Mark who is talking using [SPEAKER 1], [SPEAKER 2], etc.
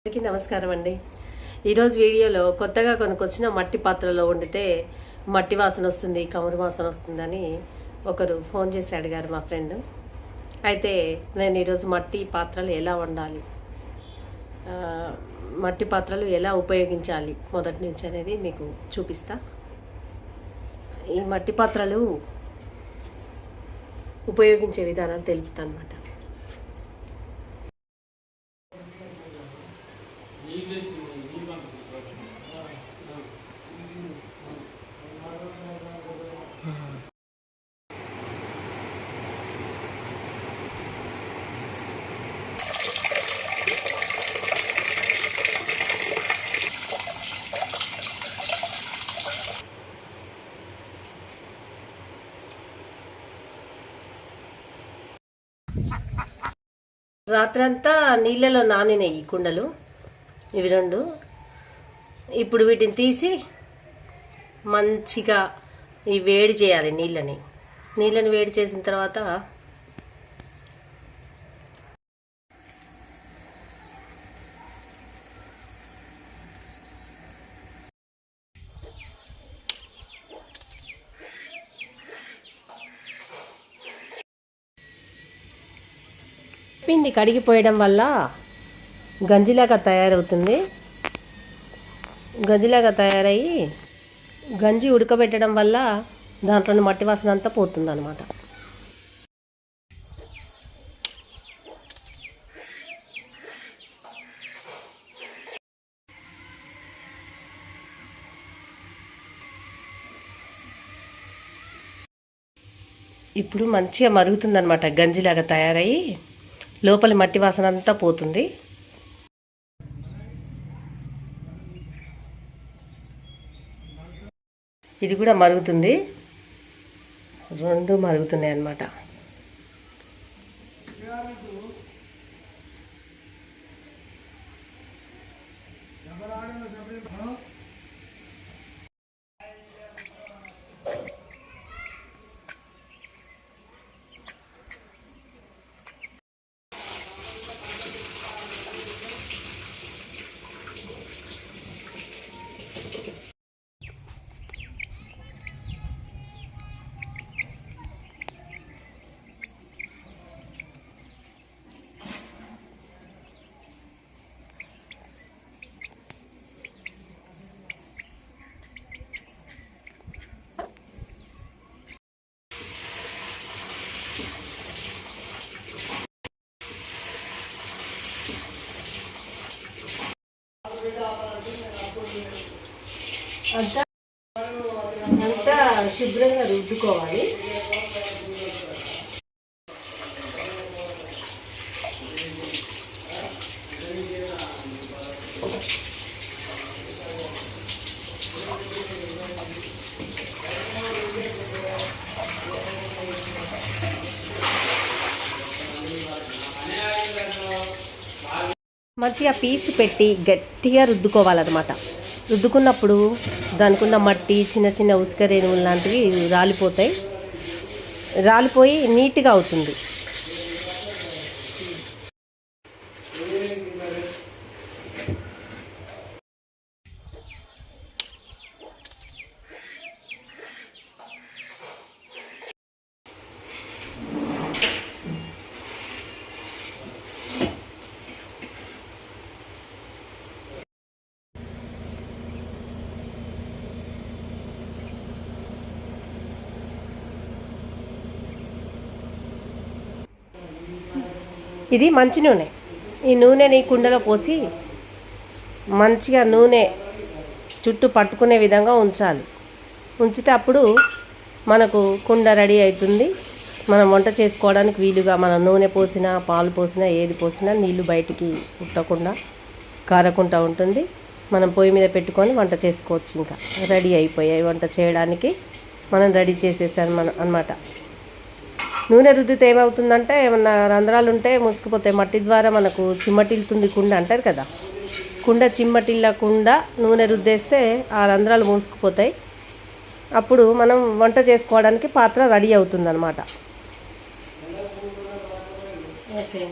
[SPEAKER 1] అందరికీ నమస్కారం అండి. ఈరోజు వీడియోలో కొత్తగా కొనుక్కొచ్చిన మట్టి పాత్రలో వండితే మట్టి వాసన వస్తుంది కమురు వాసన వస్తుందని ఒకరు ఫోన్ చేసి అడిగారు మా ఫ్రెండ్. అయితే నేను ఈరోజు మట్టి పాత్రలు ఎలా వండాలి మట్టి పాత్రలు ఎలా ఉపయోగించాలి మొదటి నుంచి అనేది మీకు చూపిస్తా. ఈ మట్టి పాత్రలు ఉపయోగించే విధానం తెలుపుతా అనమాట రాత్రంతా నీళ్ళలో నానినాయి ఈ కుండలు. ఇవి రెండు. ఇప్పుడు వీటిని తీసి మంచిగా ఈ వేడి చేయాలి నీళ్ళని. నీళ్ళని వేడి చేసిన తర్వాత పిండి కడిగిపోయడం వల్ల గంజిలాగా తయారవుతుంది. గంజిలాగా తయారయ్యి గంజి ఉడకబెట్టడం వల్ల దాంట్లోని మట్టి వాసన అంతా పోతుంది అనమాట ఇప్పుడు మంచిగా మరుగుతుందనమాట గంజిలాగా తయారయ్యి. లోపలి మట్టి వాసన అంతా పోతుంది. ఇది కూడా మరుగుతుంది. రెండు మరుగుతున్నాయి అన్నమాట అంతా అంతా శుభ్రంగా రుద్దుకోవాలి. మంచిగా పీసు పెట్టి గట్టిగా రుద్దుకోవాలన్నమాట. రుద్దుకున్నప్పుడు దానికి ఉన్న మట్టి చిన్న చిన్న ఉసుక రేణువులు లాంటివి రాలిపోతాయి. రాలిపోయి నీట్గా అవుతుంది. ఇది మంచి నూనె. ఈ నూనెని కుండలో పోసి మంచిగా నూనె చుట్టూ పట్టుకునే విధంగా ఉంచాలి. ఉంచితే అప్పుడు మనకు కుండ రెడీ అవుతుంది. మనం వంట చేసుకోవడానికి వీలుగా మనం నూనె పోసినా పాలు పోసినా ఏది పోసినా నీళ్ళు బయటికి ఉట్టకుండా కారకుండా ఉంటుంది. మనం పొయ్యి మీద పెట్టుకొని వంట చేసుకోవచ్చు ఇంకా. రెడీ అయిపోయాయి వంట చేయడానికి. మనం రెడీ చేసేసాను మనం అనమాట నూనె రుద్దితే ఏమవుతుందంటే ఏమన్నా రంధ్రాలు ఉంటే ముసుకుపోతాయి మట్టి ద్వారా మనకు చిమ్మటిల్తుంది కుండ అంటారు కదా. కుండ చిమ్మటిల్లకుండా నూనె రుద్దేస్తే ఆ రంధ్రాలు మూసుకుపోతాయి అప్పుడు మనం వంట చేసుకోవడానికి పాత్ర రెడీ అవుతుందన్నమాట. ఓకే